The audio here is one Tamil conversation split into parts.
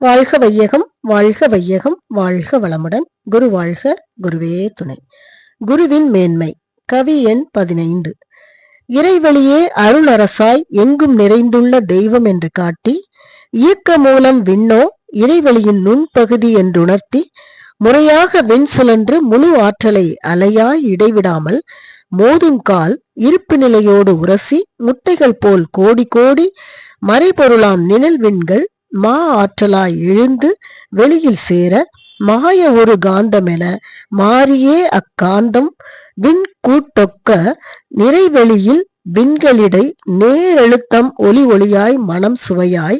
வாழ்க வையகம் வாழ்க வையகம் வாழ்க வளமுடன். குரு வாழ்க குருவே துணை. குருவின் மேன்மை கவி எண் பதினைந்து. இறைவழியே அருளரசாய் எங்கும் நிறைந்துள்ள தெய்வம் என்று காட்டி இயக்க மூலம் விண்ணோ இறைவழியின் நுண்பகுதி என்றுணர்த்தி முறையாக விண் சுழன்று முழு ஆற்றலை அலையாய் இடைவிடாமல் மோதுங்கால் இருப்பு நிலையோடு உரசி முட்டைகள் போல் கோடி கோடி மறைபொருளாம் நிழல் விண்கள் மா ஆற்றலாய் எழுந்து வெளியில் சேர மாய ஒரு காந்தமென மாறியே அக்காந்தம். விண் கூட்டொக்க நிறைவெளியில் விண்களிடை நேரெழுத்தம் ஒளி ஒளியாய் மனம் சுவையாய்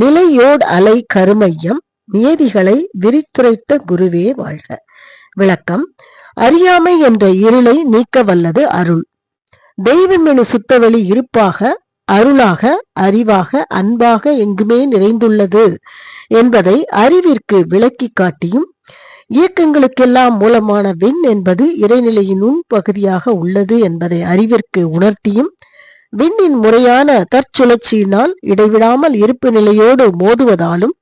நிலையோட் அலை கருமையம் நியதிகளை விரித்துரைத்த குருவே வாழ்க. விளக்கம் அறியாமை என்ற இருளை நீக்க வல்லது அருள். தெய்வமெனு சுத்தவெளி இருப்பாக அருளாக அறிவாக அன்பாக எங்குமே நிறைந்துள்ளது என்பதை அறிவிற்கு விளக்கி காட்டியும் இயக்கங்களுக்கெல்லாம் மூலமான விண் என்பது இறைநிலையின் உன் பகுதியாக உள்ளது என்பதை அறிவிற்கு உணர்த்தியும் விண்ணின் முறையான தற்சுழற்சியினால் இடைவிடாமல் இருப்பு நிலையோடு மோதுவதாலும்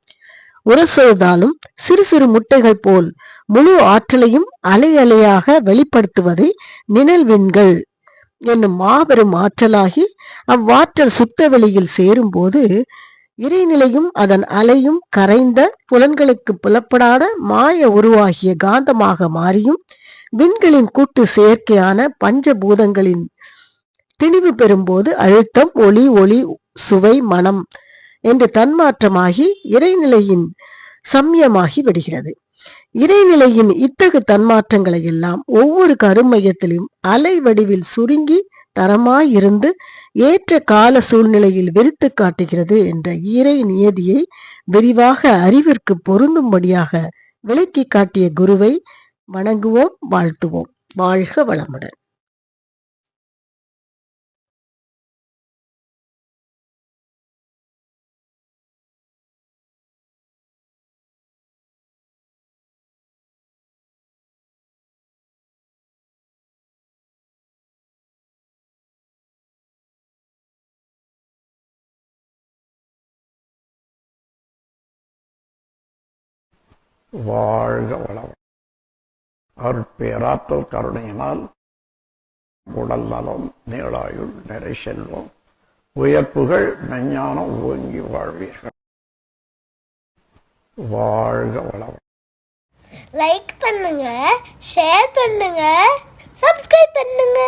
உரசுவதாலும் சிறு சிறு முட்டைகள் போல் முழு ஆற்றலையும் அலை அலையாக வெளிப்படுத்துவதை நிழல் விண்கள் என்னும் மாபெரும் ஆற்றலாகி அவ்வாற்றல் சுத்த வெளியில் சேரும்போது இறைநிலையும் அதன் அலையும் கரைந்த புலன்களுக்கு புலப்படாத மாய உருவாகிய காந்தமாக மாறியும் விண்களின் கூட்டு செயற்கையான பஞ்சபூதங்களின் திணிவு பெறும்போது அழுத்தம் ஒளி ஒளி சுவை மனம் என்று தன்மாற்றமாகி இறைநிலையின் சம்யமாகி விடுகிறது. இறைநிலையின் இத்தகு தன்மாற்றங்களை எல்லாம் ஒவ்வொரு கருமையத்திலும் அலை வடிவில் சுருங்கி தரமாயிருந்து ஏற்ற கால சூழ்நிலையில் வெறித்து காட்டுகிறது என்ற இறை நியதியை விரிவாக அறிவிற்கு பொருந்தும்படியாக விளக்கி காட்டிய குருவை வணங்குவோம் வாழ்த்துவோம். வாழ்க வளமுடன். வாழ்க வளம் அருட்பேராற்றல் கருணையினால் உடல் நலம் நீளாயுள் நிறை செல்வம் உயர்ப்புகள் மெஞ்ஞானம் ஓங்கி வாழ்வீர்கள். வாழ்க வளம் லைக் பண்ணுங்க ஷேர் பண்ணுங்க சப்ஸ்கிரைப் பண்ணுங்க.